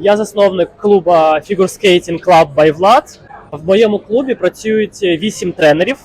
Я засновник клуба Figure Skating Club by Vlad. В моєму клубі працюють вісім тренерів.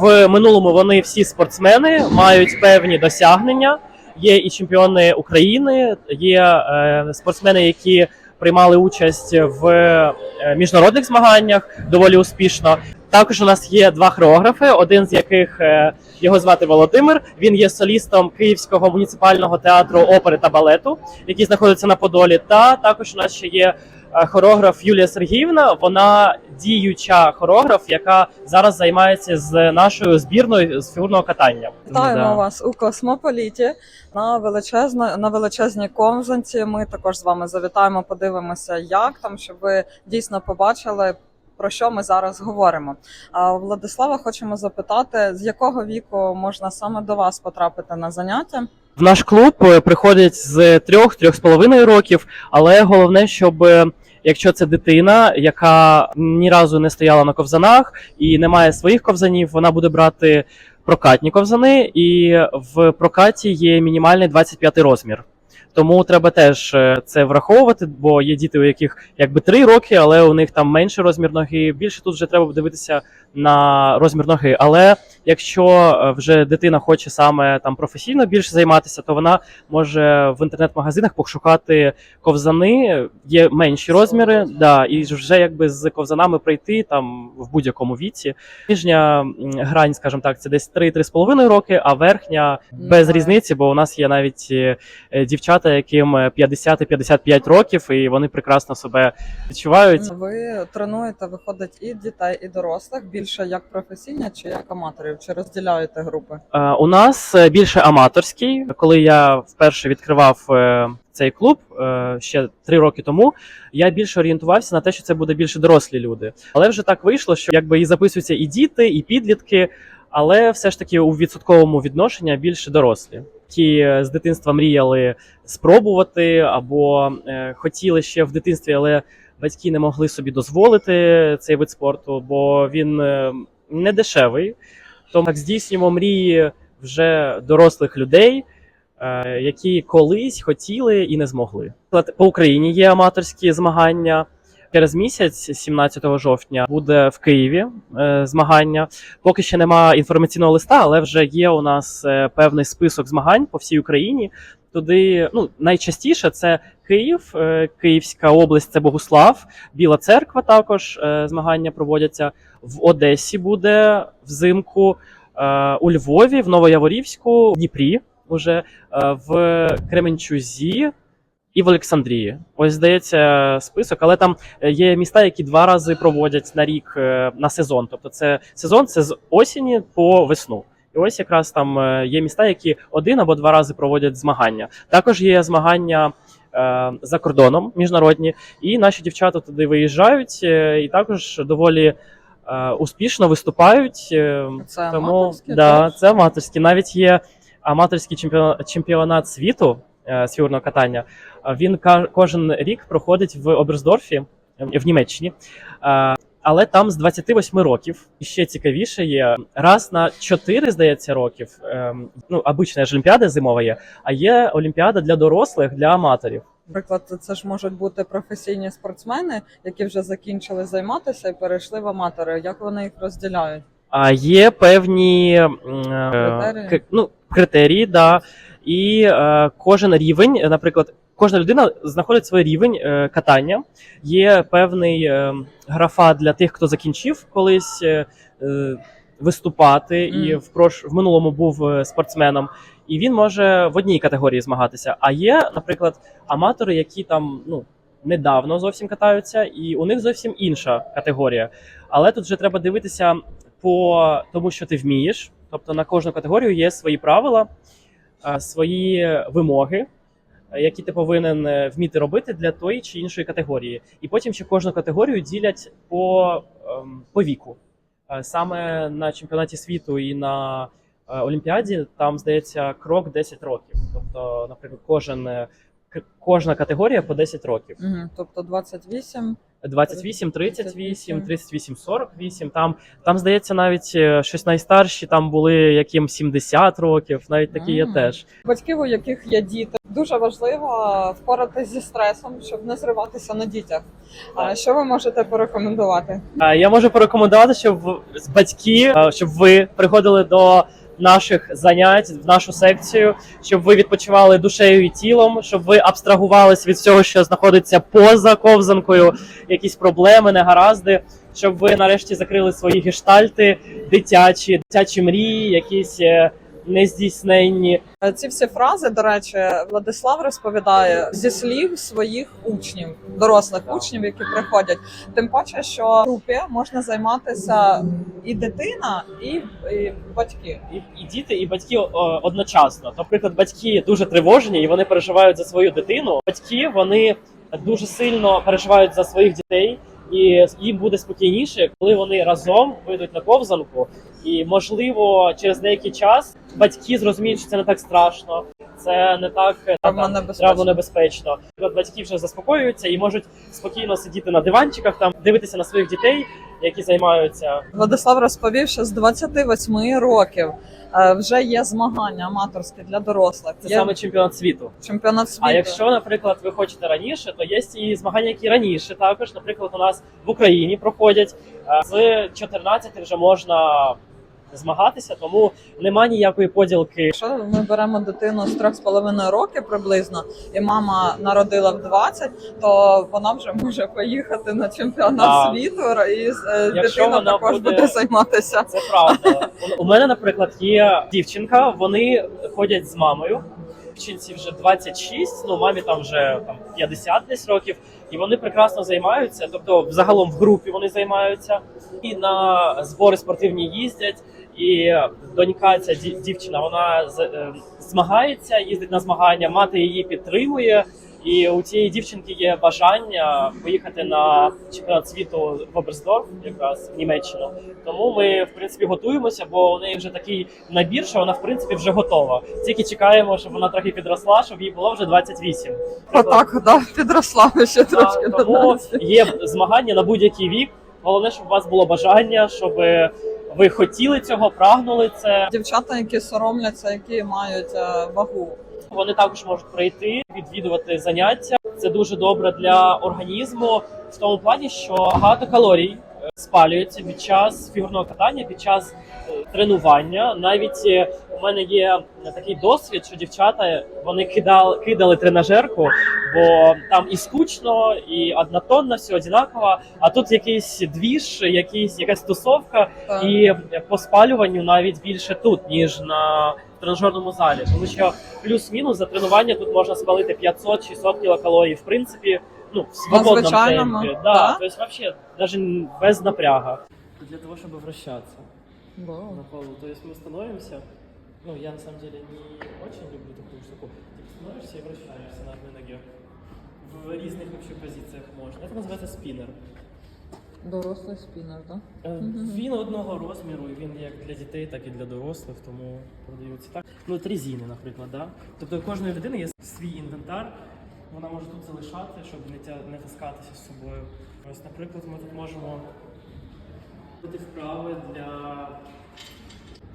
В минулому вони всі спортсмени мають певні досягнення. Є і чемпіони України, є е, спортсмени, які приймали участь в е, міжнародних змаганнях доволі успішно. Також у нас є два хореографи, один з яких е, його звати Володимир. Він є солістом Київського муніципального театру опери та балету, який знаходиться на Подолі. Та також у нас ще є е, хореограф Юлія Сергіївна. Вона діюча хореограф, яка зараз займається з нашою збірною з фігурного катання. Вітаємо Да. вас у космополіті на величезно на величезній ковзанці. Ми також з вами завітаємо, подивимося, як там, щоб ви дійсно побачили. Про що ми зараз говоримо? А Владислава, хочемо запитати, з якого віку можна саме до вас потрапити на заняття? В наш клуб е, приходять з трьох-трьох з половиною років, але головне, щоб е, якщо це дитина, яка ні разу не стояла на ковзанах і не має своїх ковзанів, вона буде брати прокатні ковзани, і в прокаті є мінімальний 25 розмір. Тому треба теж е, це враховувати, бо є діти, у яких якби 3 роки, але у них там менший розмір ноги. Більше тут вже треба дивитися на розмір ноги. Але якщо е, вже дитина хоче саме там професійно більше займатися, то вона може в інтернет-магазинах пошукати ковзани, є менші розміри, да, і вже якби з ковзанами прийти там в будь-якому віці. Нижня грань, скажімо так, це десь 3-3,5 роки, а верхня без різниці, бо у нас є навіть е, е, дівчата, яким е, 50 і 55 років, і вони прекрасно себе відчувають. Ви тренуєте, виходить, і дітей, і дорослих більше як професійні чи як аматорів? Чи розділяєте групи? Е, У нас е, більше аматорський. Коли я вперше відкривав е, цей клуб ще три роки тому, я більше орієнтувався на те, що це буде більше дорослі люди. Але вже так вийшло, що якби і записуються і діти, і підлітки, але все ж таки у відсотковому відношенні більше дорослі. Е, з дитинства мріяли спробувати або хотіли ще в дитинстві, але батьки не могли собі дозволити цей вид спорту, бо він не дешевий. Тому так здійснюємо мрії вже дорослих людей, е, які колись хотіли і не змогли. По Україні є аматорські змагання. Через місяць, 17 жовтня, буде в Києві е, змагання. Поки ще нема інформаційного листа, але вже є у нас е, певний список змагань по всій Україні. Туди ну найчастіше це Київ, е, Київська область, це Богуслав, Біла Церква. Також е, змагання проводяться в Одесі. Буде взимку е, у Львові, в Новояворівську, в Дніпрі, уже в Кременчузі і в Олександрії. Ось здається список, але там є міста, які два рази проводять на рік на сезон. Тобто, це сезон це з осені по весну. І ось якраз там є міста, які один або два рази проводять змагання. Також є змагання за кордоном міжнародні, і наші дівчата туди виїжджають, е, і також доволі е, успішно виступають. е, Це тому аматорські, да, це аматорські. Навіть є аматорський чемпіонат, чемпіонат світу е, з фігурного катання. Він кожен рік проходить в Оберсдорфі е, в Німеччині. Але там з 28 років і ще цікавіше є раз на 4, здається, років. ем, Ну, обична ж олімпіада зимова є, а є олімпіада для дорослих, для аматорів. Наприклад, це ж можуть бути професійні спортсмени, які вже закінчили займатися і перейшли в аматори. Як вони їх розділяють? А є певні е, Критерії? ну, критерії, да. І е, кожен рівень, наприклад, кожна людина знаходить свій рівень е, катання. Є певний е, графа для тих, хто закінчив колись е, виступати, і Мгм. в прош... в минулому був спортсменом. І він може в одній категорії змагатися. А є, наприклад, аматори, які там ну недавно зовсім катаються, і у них зовсім інша категорія. Але тут вже треба дивитися по тому, що ти вмієш. Тобто на кожну категорію є свої правила, свої вимоги, які ти повинен е, вміти робити для тої чи іншої категорії. І потім ще кожну категорію ділять по, ем, по віку. Е, Саме на чемпіонаті світу і на е, Олімпіаді там здається крок 10 років. Тобто, наприклад, кожен кожна категорія по 10 років. Угу. Тобто 28. 28, 38, 38, 48. Там, там здається, навіть е, щось найстарші, там були яким 70 років, навіть такі є Мгм. теж. Батьків, у яких є діти, дуже важливо впоратися зі стресом, щоб не зриватися на дітях. А що ви можете порекомендувати? Е, Я можу порекомендувати, щоб в- з батьки, е, щоб ви приходили до наших занять в нашу секцію, щоб ви відпочивали душею і тілом, щоб ви абстрагувались від всього, що знаходиться поза ковзанкою, якісь проблеми, негаразди, щоб ви нарешті закрили свої гештальти, дитячі, дитячі мрії, якісь е, нездійсненні. Е, Ці всі фрази, до речі, Владислав розповідає зі слів своїх учнів, дорослих учнів, які приходять. Тим паче, що в групі можна займатися і дитина, і, і батьки. І, і діти, і батьки о, одночасно. Наприклад, батьки дуже тривожні і вони переживають за свою дитину. Батьки вони дуже сильно переживають за своїх дітей, і їм буде спокійніше, коли вони разом вийдуть на ковзанку. І можливо, через деякий час батьки зрозуміють, що це не так страшно, це не так е, Травма там, небезпечна. травмо небезпечно. Батьки вже заспокоюються і можуть спокійно сидіти на диванчиках, там дивитися на своїх дітей, які займаються Владислав розповів, що з 28 років вже є змагання аматорські для дорослих. це є саме чемпіонат світу. чемпіонат світу. А якщо, наприклад, ви хочете раніше, то є і змагання, які раніше також. Наприклад, у нас в Україні проходять Е, з 14 вже можна змагатися, тому нема ніякої поділки. Якщо ми беремо дитину з трьох з половиною років приблизно, і мама народила в 20, то вона вже може поїхати на чемпіонат Так. світу, і е, Якщо дитина також буде- буде займатися. Це правда. У- У мене, наприклад, є дівчинка. Вони ходять з мамою. Дівчинці вже 26, ну мамі там вже там 50 десь років, і вони прекрасно займаються. Тобто, взагалом в групі вони займаються і на збори спортивні їздять. І донька, ця ді- дівчина, вона е, змагається, їздить на змагання, мати її підтримує. І у цієї дівчинки є бажання поїхати на чемпіонат світу в Оберсдорф, якраз в Німеччину. Тому ми в принципі готуємося, бо у неї вже такий набір, що вона в принципі вже готова. Тільки чекаємо, щоб вона трохи підросла, щоб їй було вже 28. Отак, да, підросла ще трошки тому є змагання на будь-який вік. Головне, щоб у вас було бажання, щоб ви хотіли цього, прагнули це. Дівчата, які соромляться, які мають е, вагу. Вони також можуть прийти, відвідувати заняття. Це дуже добре для організму в тому плані, що багато калорій е, спалюється під час фігурного катання, під час е, тренування. Навіть е, у мене є такий досвід, що дівчата вони кидали, кидали тренажерку, бо там і скучно, і однотонно, все однаково. А тут якийсь двіж, якийсь якась тусовка, Так. і по спалюванню навіть більше тут, ніж на тренажерному залі, тому що плюс-мінус за тренування тут можна спалити 500-600 кілокалорій. В принципі, ну в свободному звичайному, темпі. да? Да, то есть вообще даже без напряга. Для того, чтобы вращаться на полу. То есть мы становимся, ну я на самом деле не очень люблю такую штуку. Ты становишься и вращаешься на одной ноге. В разных вообще позициях можно. Это называется спиннер. Дорослий спінер, так? Е, Він одного розміру, і він як для дітей, так і для дорослих, тому продаються так. Ну, от резини, наприклад, да? Тобто у кожної людини є свій інвентар, вона може тут залишати, щоб не, тя... не таскатися з собою. Ось, наприклад, ми тут можемо робити вправи для,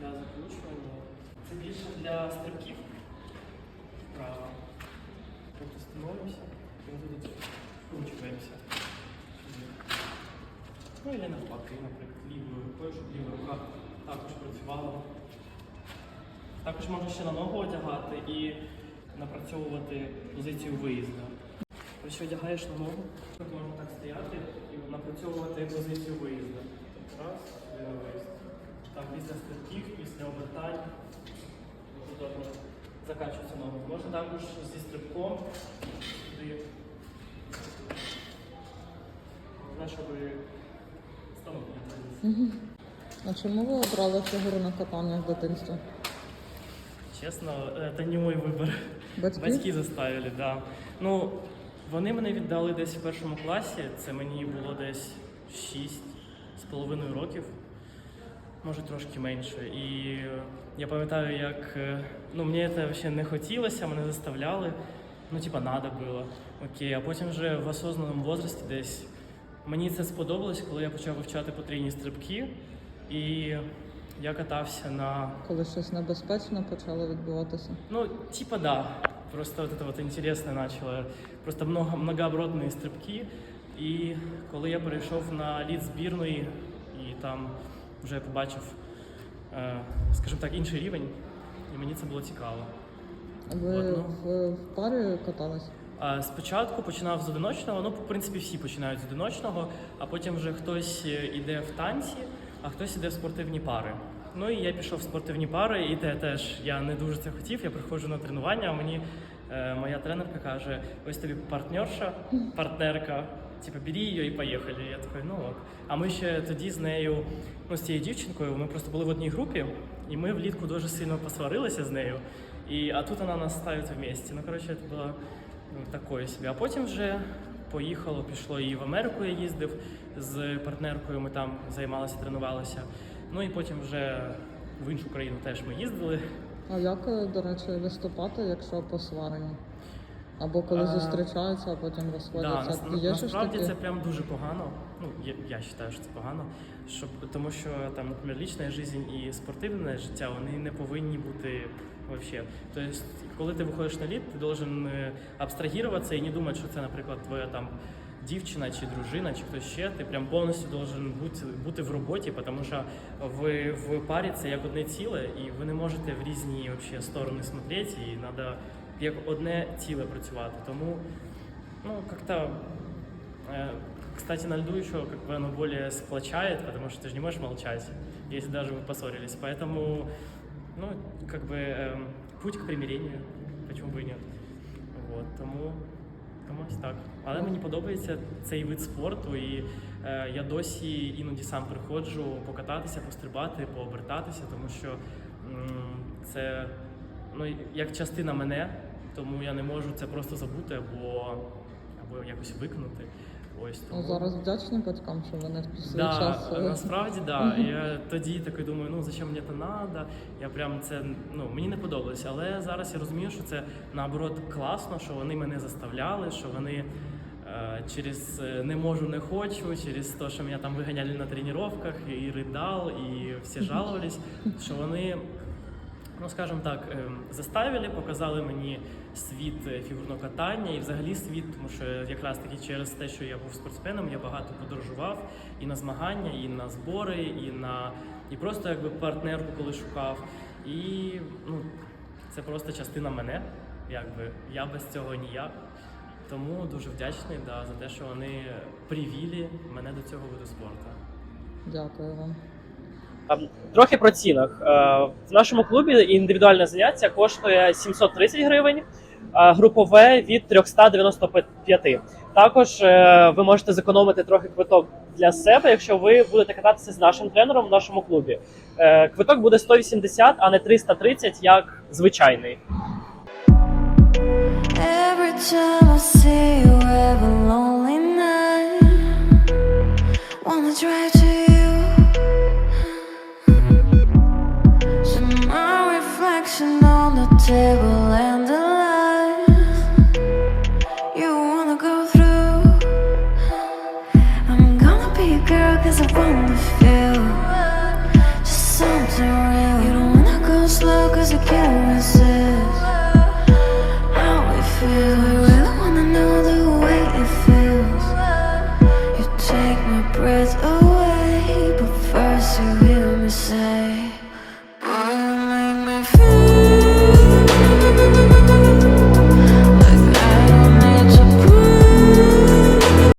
для закручування. Це більше для стрибків. Вправа. Тобто становимося і тут вкручуємося. Ну і навпаки, наприклад, лівою рукою, щоб ліва рука також працювала. Також можна ще на ногу одягати і напрацьовувати позицію виїзду. Ось що одягаєш на ногу, можна так стояти і напрацьовувати позицію виїзду. Раз, і на. Там після стрибків, після обертань удобно закачується ногу. Можна також зі стрибком сюди. Головне, щоб станок не. А чому ви обрали фігурне катання в дитинстві? Чесно, це не мій вибір. Батьки? Батьки заставили, да. Ну, вони мене віддали десь в першому класі. Це мені було десь 6 з половиною років, може трошки менше. І е, я пам'ятаю, як е, ну, мені це взагалі не хотілося, мене заставляли. ну, типа, надо було. Окей, а потім вже в осознаному возрасті десь мені це сподобалось, коли я почав вивчати потрійні стрибки, і я катався на Коли щось небезпечне почало відбуватися. Ну, типа да. Просто вот это вот интересное начало. Просто много, многооборотні стрибки. І коли я перейшов на лід збірної, і там вже побачив, е, скажімо так, інший рівень, і мені це було цікаво. Ви Ладно. в, в парі катались? Спочатку починав з одиночного, ну, в принципі, всі починають з одиночного, а потім вже хтось е, іде в танці, а хтось іде в спортивні пари. Ну і я пішов в спортивні пари, і те теж я не дуже це хотів. Я приходжу на тренування, а мені е, моя тренерка каже: ось тобі партнерша, партнерка. Типа, бери її і поїхали. Я такий, ну ок. А ми ще тоді з нею, ну з цією дівчинкою, ми просто були в одній групі, і ми влітку дуже сильно посварилися з нею. І, а тут вона нас ставить вместе. Ну, коротше, це було ну, такої собі. А потім вже поїхало, пішло і в Америку я їздив з партнеркою, ми там займалися, тренувалися. Ну і потім вже в іншу країну теж ми їздили. А як, е, до речі, виступати, якщо посварені? Або коли А, зустрічаються, а потім Да, розходяться. нас, Є насправді це прям дуже погано. Ну, я, я вважаю, що це погано. Щоб, тому що там, наприклад, лічна життя і спортивне життя вони не повинні бути вообще. Тобто, коли ти виходиш на лід, ти должен е, абстрагуватися і не думати, що це, наприклад, твоя там дівчина чи дружина, чи хтось ще. Ти прям повністю должен бути, бути в роботі, тому що ви в парі це як одне ціле, і ви не можете в різні вообще, сторони смотрети, і треба як одне ціле працювати. Тому ну, как-то, э, кстати, на льду еще как бы оно более сплочает, потому что ты же не можешь молчать, если даже вы поссорились. Поэтому, ну, как бы эм, путь к примирению, почему бы и нет. Вот, тому, тому ось так. Але мені подобається цей вид спорту, і е, я досі іноді сам приходжу покататися, пострибати, пообертатися, тому що м, це ну, як частина мене, тому я не можу це просто забути або, або якось викнути. Ось тому. Ну, зараз вдячні батькам, що вони в свій Да, час. е, насправді да. Я тоді такий думаю, ну зачем мені це надо? Я прям це ну мені не подобалося. Але зараз я розумію, що це наоборот класно, що вони мене заставляли, що вони е, через е, не можу, не хочу, через те, що мене там виганяли на тренуваннях і ридал, і всі жалувались, що вони. Ну, скажімо так, ем, заставили, показали мені світ е, фігурного катання і взагалі світ, тому що якраз таки через те, що я був спортсменом, я багато подорожував і на змагання, і на збори, і на і просто якби партнерку, коли шукав. І ну, це просто частина мене. Якби я без цього ніяк. Тому дуже вдячний да, за те, що вони привілі мене до цього виду спорту. Дякую вам. Ем, Трохи про цінах. Е, В нашому клубі індивідуальне заняття коштує 730 гривень, а групове від 395. Також е, ви можете зекономити трохи квиток для себе, якщо ви будете кататися з нашим тренером в нашому клубі. Е, Квиток буде 180, а не 330, як звичайний. Every time I see you, Never